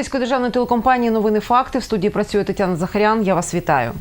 Одеської державної телекомпанії Новини Факти в студії працює Тетяна Захарян. Я вас вітаю.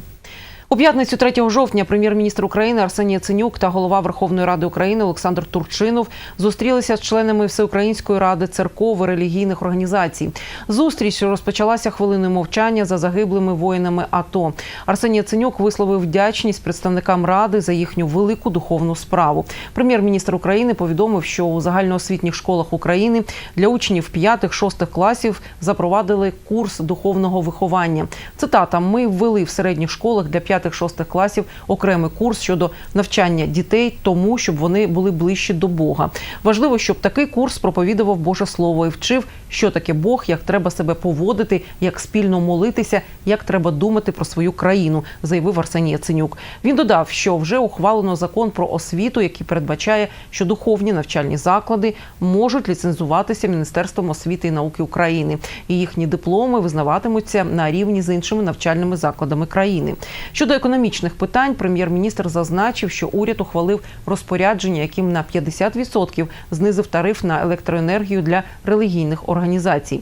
У п'ятницю 3 жовтня прем'єр-міністр України Арсеній Яценюк та голова Верховної Ради України Олександр Турчинов зустрілися з членами Всеукраїнської ради церков і релігійних організацій. Зустріч розпочалася хвилиною мовчання за загиблими воїнами АТО. Арсеній Яценюк висловив вдячність представникам ради за їхню велику духовну справу. Прем'єр-міністр України повідомив, що у загальноосвітніх школах України для учнів 5-6 класів запровадили курс духовного виховання. Цитата: ми ввели в середніх школах для 5-6 класів окремий курс щодо навчання дітей, тому щоб вони були ближче до Бога. Важливо, щоб такий курс проповідував Боже Слово і вчив, що таке Бог, як треба себе поводити, як спільно молитися, як треба думати про свою країну, заявив Арсеній Яценюк. Він додав, що вже ухвалено закон про освіту, який передбачає, що духовні навчальні заклади можуть ліцензуватися Міністерством освіти і науки України, і їхні дипломи визнаватимуться на рівні з іншими навчальними закладами країни. Щодо економічних питань, прем'єр-міністр зазначив, що уряд ухвалив розпорядження, яким на 50% знизив тариф на електроенергію для релігійних організацій.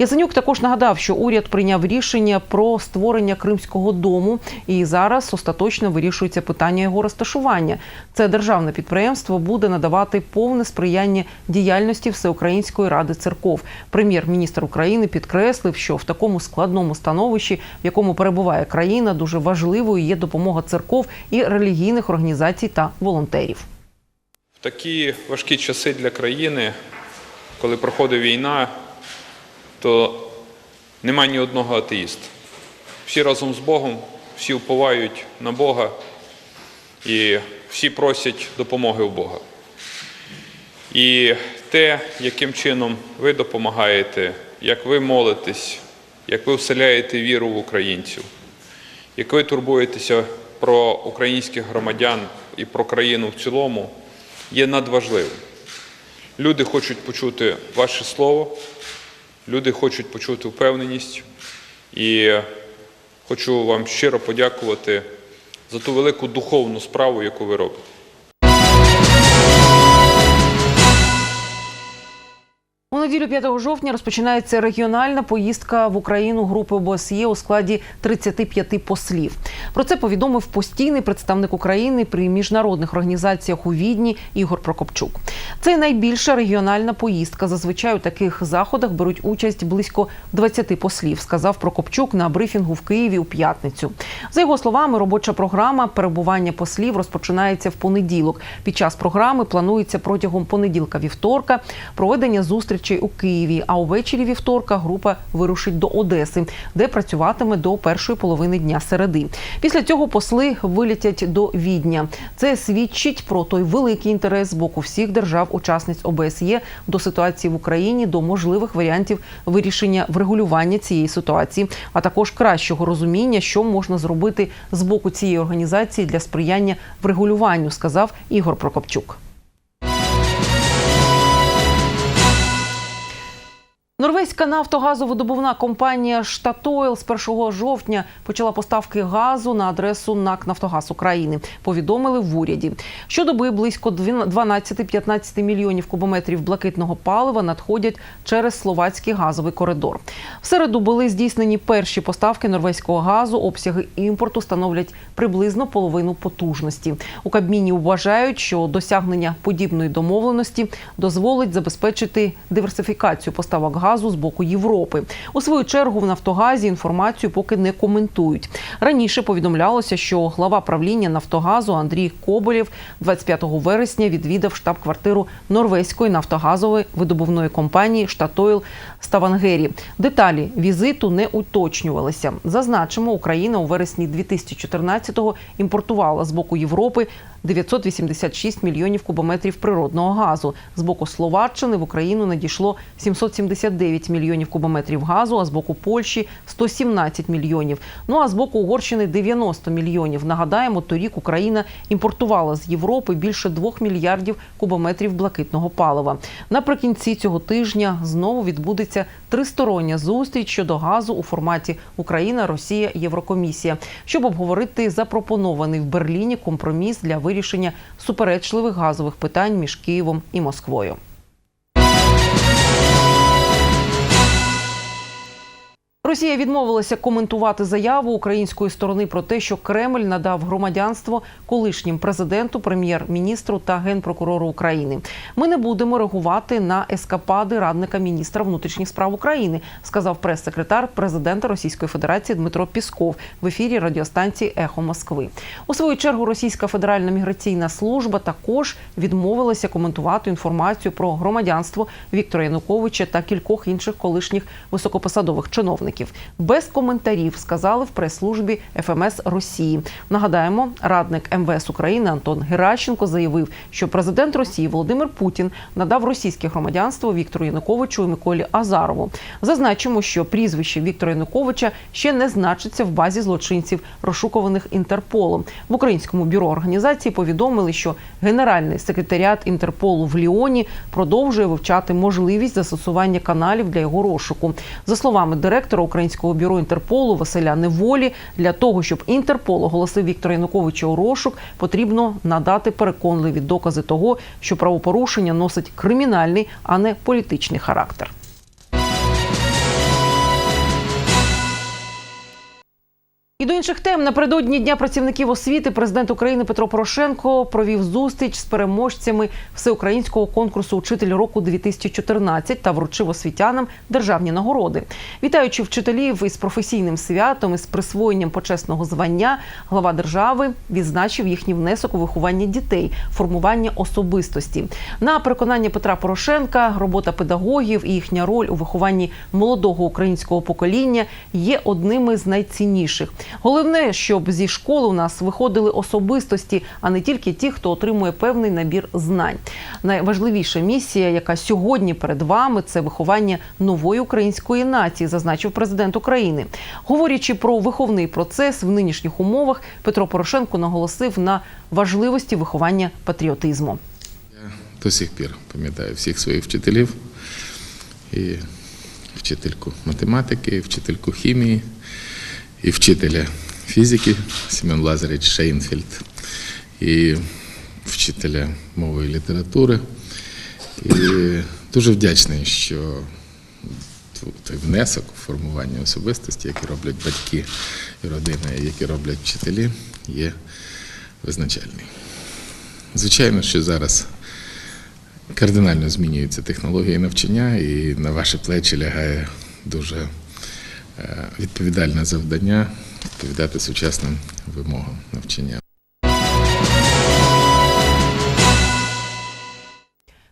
Яценюк також нагадав, що уряд прийняв рішення про створення Кримського дому, і зараз остаточно вирішується питання його розташування. Це державне підприємство буде надавати повне сприяння діяльності Всеукраїнської ради церков. Прем'єр-міністр України підкреслив, що в такому складному становищі, в якому перебуває країна, дуже важливою є допомога церков і релігійних організацій та волонтерів. В такі важкі часи для країни, коли проходить війна, то немає ні одного атеїста. Всі разом з Богом, всі уповають на Бога і всі просять допомоги у Бога. І те, яким чином ви допомагаєте, як ви молитесь, як ви вселяєте віру в українців, як ви турбуєтеся про українських громадян і про країну в цілому, є надважливим. Люди хочуть почути ваше слово, люди хочуть почути впевненість. І хочу вам щиро подякувати за ту велику духовну справу, яку ви робите. У неділю 5 жовтня розпочинається регіональна поїздка в Україну групи ОБСЄ у складі 35 послів. Про це повідомив постійний представник України при міжнародних організаціях у Відні Ігор Прокопчук. Це найбільша регіональна поїздка. Зазвичай у таких заходах беруть участь близько 20 послів, сказав Прокопчук на брифінгу в Києві у п'ятницю. За його словами, робоча програма перебування послів розпочинається в понеділок. Під час програми планується протягом понеділка-вівторка проведення зустрічей у Києві. А увечері вівторка група вирушить до Одеси, де працюватиме до першої половини дня середи. Після цього посли вилітять до Відня. Це свідчить про той великий інтерес з боку всіх держав-учасниць ОБСЄ до ситуації в Україні, до можливих варіантів вирішення врегулювання цієї ситуації, а також кращого розуміння, що можна зробити з боку цієї організації для сприяння врегулюванню, сказав Ігор Прокопчук. Норвезька нафтогазовидобувна компанія Штатойл з 1 жовтня почала поставки газу на адресу НАК Нафтогаз України. Повідомили в уряді. Щодоби близько 12-15 мільйонів кубометрів блакитного палива надходять через словацький газовий коридор. В середу були здійснені перші поставки норвезького газу. Обсяги імпорту становлять приблизно половину потужності. У Кабміні вважають, що досягнення подібної домовленості дозволить забезпечити диверсифікацію поставок газу з боку Європи. У свою чергу в Нафтогазі інформацію поки не коментують. Раніше повідомлялося, що глава правління Нафтогазу Андрій Коболєв 25 вересня відвідав штаб-квартиру норвезької нафтогазової видобувної компанії Штатойл Ставангері. Деталі візиту не уточнювалися. Зазначимо, Україна у вересні 2014-го імпортувала з боку Європи 986 мільйонів кубометрів природного газу. З боку Словаччини в Україну надійшло 779 мільйонів кубометрів газу, а з боку Польщі 117 мільйонів. Ну а з боку Угорщини 90 мільйонів. Нагадаємо, торік Україна імпортувала з Європи більше 2 мільярдів кубометрів блакитного палива. Наприкінці цього тижня знову відбудеться тристороння зустріч щодо газу у форматі Україна, Росія, Єврокомісія, щоб обговорити запропонований в Берліні компроміс для вирішення суперечливих газових питань між Києвом і Москвою. Росія відмовилася коментувати заяву української сторони про те, що Кремль надав громадянство колишнім президенту, прем'єр-міністру та генпрокурору України. Ми не будемо реагувати на ескапади радника міністра внутрішніх справ України, сказав прес-секретар президента Російської Федерації Дмитро Пісков в ефірі радіостанції Ехо Москви. У свою чергу Російська Федеральна міграційна служба також відмовилася коментувати інформацію про громадянство Віктора Януковича та кількох інших колишніх високопосадових чиновників. Без коментарів сказали в прес-службі ФМС Росії. Нагадаємо, радник МВС України Антон Геращенко заявив, що президент Росії Володимир Путін надав російське громадянство Віктору Януковичу і Миколі Азарову. Зазначимо, що прізвище Віктора Януковича ще не значиться в базі злочинців, розшукуваних Інтерполом. В українському бюро організації повідомили, що генеральний секретаріат Інтерполу в Ліоні продовжує вивчати можливість застосування каналів для його розшуку. За словами директора українського бюро Інтерполу Василя Неволі, для того, щоб Інтерпол оголосив Віктора Януковича у розшук, потрібно надати переконливі докази того, що правопорушення носить кримінальний, а не політичний характер. І до інших тем напередодні дня працівників освіти президент України Петро Порошенко провів зустріч з переможцями всеукраїнського конкурсу Учитель року 2014 та вручив освітянам державні нагороди. Вітаючи вчителів із професійним святом і з присвоєнням почесного звання, глава держави відзначив їхній внесок у виховання дітей, формування особистості. На переконання Петра Порошенка, робота педагогів і їхня роль у вихованні молодого українського покоління є одними з найцінніших. Головне, щоб зі школи у нас виходили особистості, а не тільки ті, хто отримує певний набір знань. Найважливіша місія, яка сьогодні перед вами, це виховання нової української нації, зазначив президент України. Говорячи про виховний процес в нинішніх умовах, Петро Порошенко наголосив на важливості виховання патріотизму. Я до сих пір пам'ятаю всіх своїх вчителів, і вчительку математики, вчительку хімії, і вчителя фізики Семен Лазаревич Шейнфельд, і вчителя мови і літератури. І дуже вдячний, що той внесок у формування особистості, який роблять батьки і родина, і які роблять вчителі, є визначальний. Звичайно, що зараз кардинально змінюються технології навчання, і на ваші плечі лягає дуже відповідальне завдання відповідати сучасним вимогам навчання.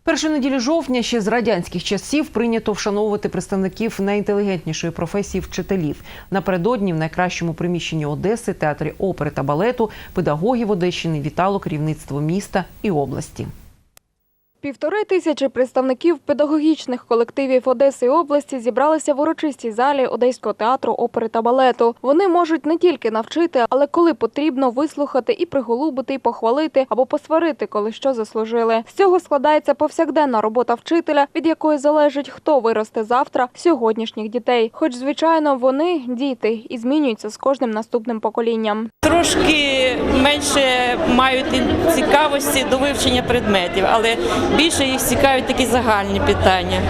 Першу неділю жовтня ще з радянських часів прийнято вшановувати представників найінтелігентнішої професії вчителів. Напередодні в найкращому приміщенні Одеси, театрі опери та балету, педагогів Одещини вітало керівництво міста і області. Півтори тисячі представників педагогічних колективів Одеси області зібралися в урочистій залі Одеського театру опери та балету. Вони можуть не тільки навчити, але коли потрібно вислухати і приголубити, і похвалити або посварити, коли що заслужили. З цього складається повсякденна робота вчителя, від якої залежить, хто виросте завтра сьогоднішніх дітей. Хоч, звичайно, вони діти і змінюються з кожним наступним поколінням. Трошки менше мають цікавості до вивчення предметів, але більше їх цікавлять такі загальні питання,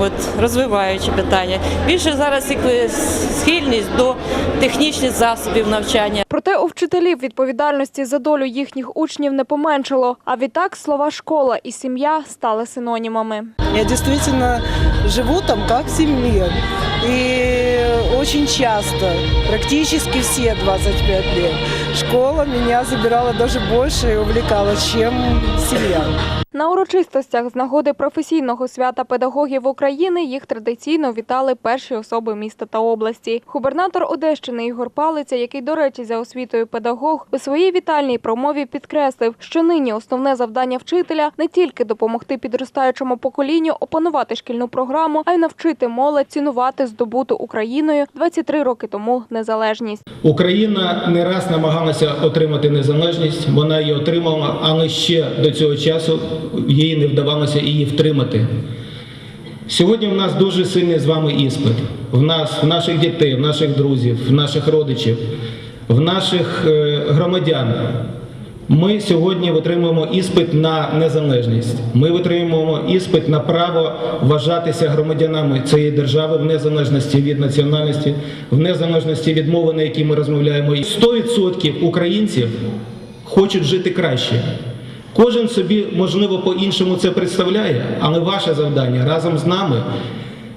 от, розвиваючі питання. Більше зараз їх схильність до технічних засобів навчання. Проте у вчителів відповідальності за долю їхніх учнів не поменшало. А відтак слова школа і сім'я стали синонімами. Я действительно живу там как в семье. И очень часто, практически все 25 лет, школа меня забирала даже больше и увлекала, чем семья. На урочистостях з нагоди професійного свята педагогів України їх традиційно вітали перші особи міста та області. Губернатор Одещини Ігор Палиця, який, до речі, за освітою педагог, у своїй вітальній промові підкреслив, що нині основне завдання вчителя не тільки допомогти підростаючому поколінню опанувати шкільну програму, а й навчити молодь цінувати здобуту Україною 23 роки тому незалежність. Україна не раз намагалася отримати незалежність, вона її отримала, але ще до цього часу їй не вдавалося її втримати. Сьогодні в нас дуже сильний з вами іспит. В нас, в наших дітей, в наших друзів, в наших родичів, в наших е, громадян. Ми сьогодні витримуємо іспит на незалежність. Ми витримуємо іспит на право вважатися громадянами цієї держави в незалежності від національності, в незалежності від мови, на якій ми розмовляємо. 100% українців хочуть жити краще. Кожен собі, можливо, по-іншому це представляє, але ваше завдання разом з нами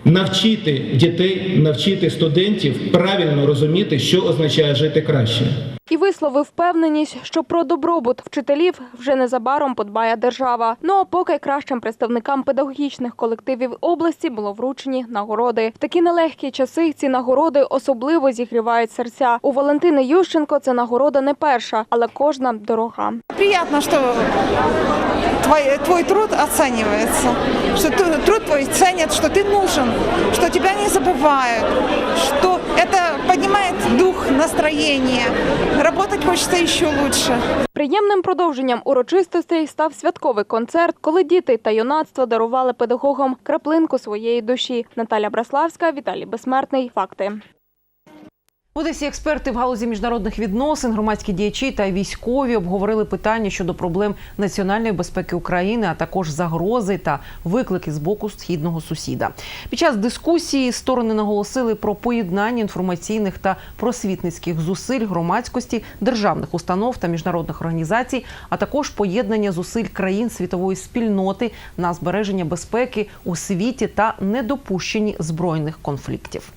навчити дітей, навчити студентів правильно розуміти, що означає жити краще. І висловив впевненість, що про добробут вчителів вже незабаром подбає держава. Ну а поки кращим представникам педагогічних колективів області було вручені нагороди. В такі нелегкі часи ці нагороди особливо зігрівають серця. У Валентини Ющенко це нагорода не перша, але кожна дорога. Приятно, что твой, твой труд оценивается, что ты- труд твой ценят, что ты нужен, что тебя не забывают, что это поднимает дух, настроение. Работать хочется еще лучше. Приємним продовженням урочистостей став святковий концерт, коли діти та юнацтво дарували педагогам краплинку своєї душі. Наталя Браславська, Віталій Безсмертний. Факти. Одесі експерти в галузі міжнародних відносин, громадські діячі та військові обговорили питання щодо проблем національної безпеки України, а також загрози та виклики з боку східного сусіда. Під час дискусії сторони наголосили про поєднання інформаційних та просвітницьких зусиль громадськості, державних установ та міжнародних організацій, а також поєднання зусиль країн світової спільноти на збереження безпеки у світі та недопущенні збройних конфліктів.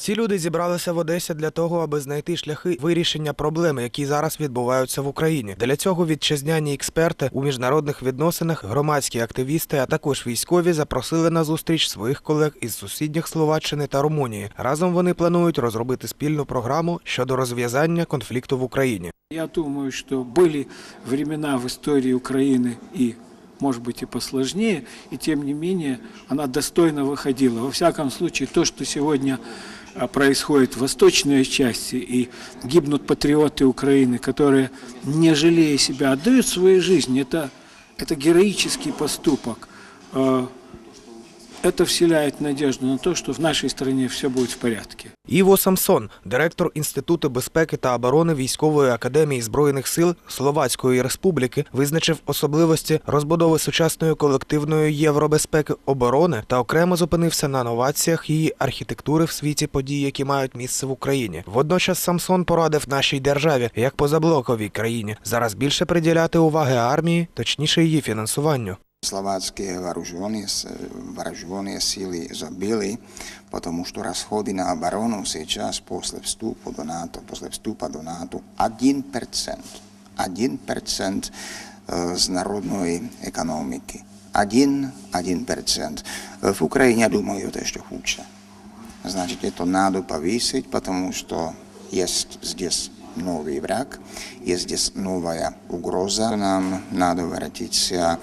Ці люди зібралися в Одесі для того, аби знайти шляхи вирішення проблем, які зараз відбуваються в Україні. Для цього вітчизняні експерти у міжнародних відносинах, громадські активісти, а також військові запросили на зустріч своїх колег із сусідніх Словаччини та Румунії. Разом вони планують розробити спільну програму щодо розв'язання конфлікту в Україні. Я думаю, что были времена в истории Украины и, может быть, и посложнее, и тем не менее она достойно выходила. Во всяком случае, то, что сегодня а, происходит в восточной части и гибнут патриоты Украины, которые, не жалея себя, отдают свои жизни, это, это героический поступок. Это вселяет надежду на то, что в нашей стране все будет в порядке. Іво Самсон, директор Інституту безпеки та оборони військової академії збройних сил Словацької Республіки, визначив особливості розбудови сучасної колективної євробезпеки оборони та окремо зупинився на новаціях її архітектури в світі подій, які мають місце в Україні. Водночас Самсон порадив нашій державі, як позаблоковій країні, зараз більше приділяти уваги армії, точніше її фінансуванню. Словацкие вооруженные, с- вооруженные силы забили, потому что расходы на оборону сейчас после вступа до НАТО, после вступа до НАТО 1%. 1% э, з народної економіки. 1, 1%. Э, В Украине, я думаю, это еще хуже. Значит, это надо повысить, потому что есть здесь новый враг, есть здесь новая угроза. Нам надо воротиться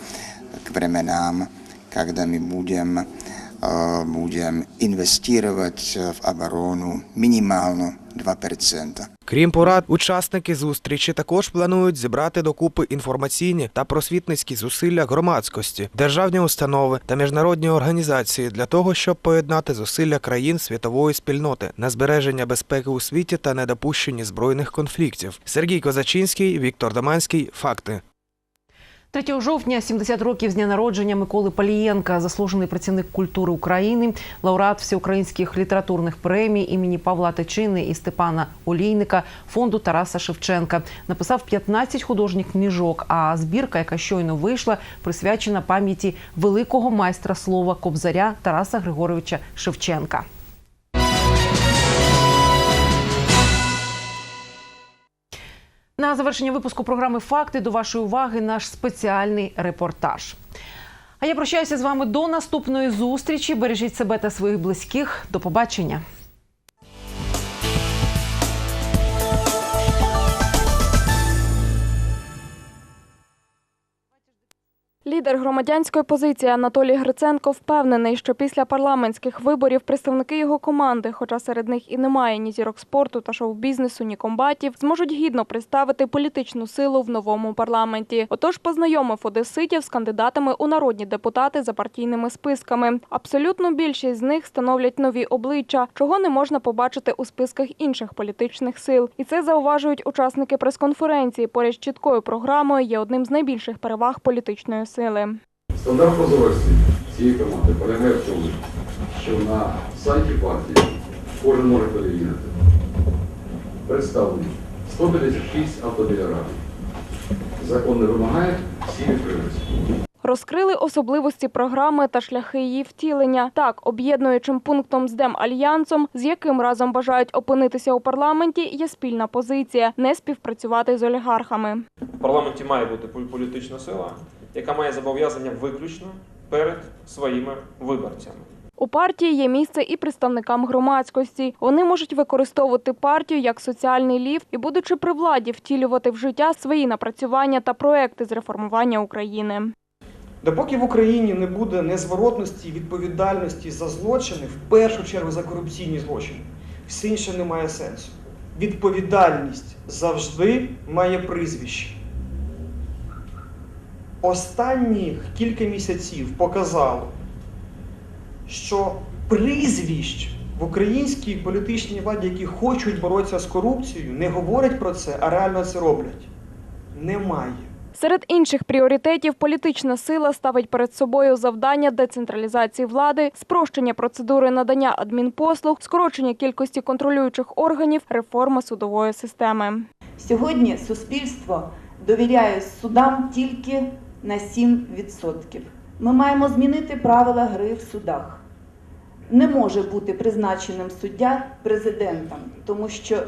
к временам, когда мы будем, э, будем инвестировать в оборону минимально 2%. Крім порад, учасники зустрічі також планують зібрати докупи інформаційні та просвітницькі зусилля громадськості, державні установи та міжнародні організації для того, щоб поєднати зусилля країн світової спільноти на збереження безпеки у світі та недопущенні збройних конфліктів. Сергій Козачинський, Віктор Даманський. Факти. 3 жовтня, 70 років з дня народження Миколи Палієнка, заслужений працівник культури України, лауреат всеукраїнських літературних премій імені Павла Тичини і Степана Олійника, фонду Тараса Шевченка. Написав 15 художніх книжок. А збірка, яка щойно вийшла, присвячена пам'яті великого майстра слова Кобзаря Тараса Григоровича Шевченка. На завершення випуску програми Факти до вашої уваги наш спеціальний репортаж. А я прощаюся з вами до наступної зустрічі. Бережіть себе та своїх близьких. До побачення. Лідер громадянської позиції Анатолій Гриценко впевнений, що після парламентських виборів представники його команди, хоча серед них і немає ні зірок спорту та шоу-бізнесу, ні комбатів, зможуть гідно представити політичну силу в новому парламенті. Отож, познайомив одеситів з кандидатами у народні депутати за партійними списками. Абсолютну більшість з них становлять нові обличчя, чого не можна побачити у списках інших політичних сил. І це зауважують учасники прес-конференції. Поряд з чіткою програмою є одним з найбільших переваг політичної сили. Стандарт прозорості цієї команди полягає в тому, що на сайті партії кожен може перевірити. Представлені 156 автодилерів. Закон не вимагає всі відкрилися. Розкрили особливості програми та шляхи її втілення. Так, об'єднуючим пунктом з Демальянсом, з яким разом бажають опинитися у парламенті, є спільна позиція не співпрацювати з олігархами. В парламенті має бути політична сила, яка має зобов'язання виключно перед своїми виборцями. У партії є місце і представникам громадськості. Вони можуть використовувати партію як соціальний ліфт і, будучи при владі, втілювати в життя свої напрацювання та проекти з реформування України. Допоки в Україні не буде незворотності і відповідальності за злочини, в першу чергу за корупційні злочини, все інше не має сенсу. Відповідальність завжди має прізвище. Останні кілька місяців показало, що прізвищ в українській політичній владі, які хочуть боротися з корупцією, не говорять про це, а реально це роблять. Немає. Серед інших пріоритетів політична сила ставить перед собою завдання децентралізації влади, спрощення процедури надання адмінпослуг, скорочення кількості контролюючих органів, реформа судової системи. Сьогодні суспільство довіряє судам тільки на 7%. Ми маємо змінити правила гри в судах. Не може бути призначеним суддя президентом, тому що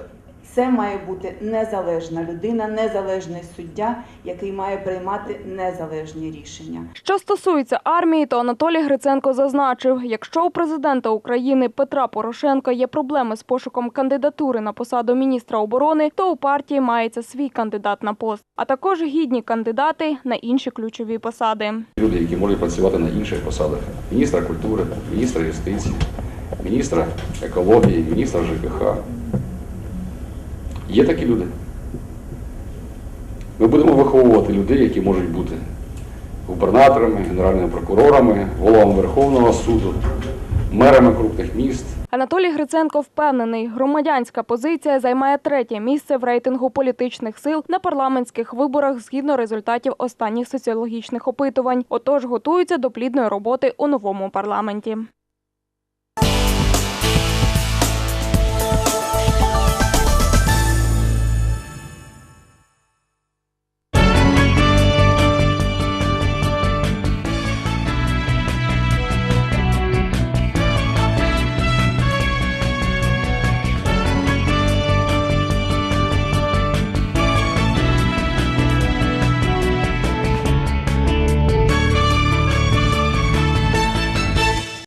це має бути незалежна людина, незалежний суддя, який має приймати незалежні рішення. Що стосується армії, то Анатолій Гриценко зазначив, якщо у президента України Петра Порошенка є проблеми з пошуком кандидатури на посаду міністра оборони, то у партії мається свій кандидат на пост, а також гідні кандидати на інші ключові посади. Люди, які можуть працювати на інших посадах. Міністра культури, міністра юстиції, міністра екології, міністра ЖКХ. Є такі люди. Ми будемо виховувати людей, які можуть бути губернаторами, генеральними прокурорами, головами Верховного суду, мерами крупних міст. Анатолій Гриценко впевнений, громадянська позиція займає третє місце в рейтингу політичних сил на парламентських виборах згідно результатів останніх соціологічних опитувань. Отож готуються до плідної роботи у новому парламенті.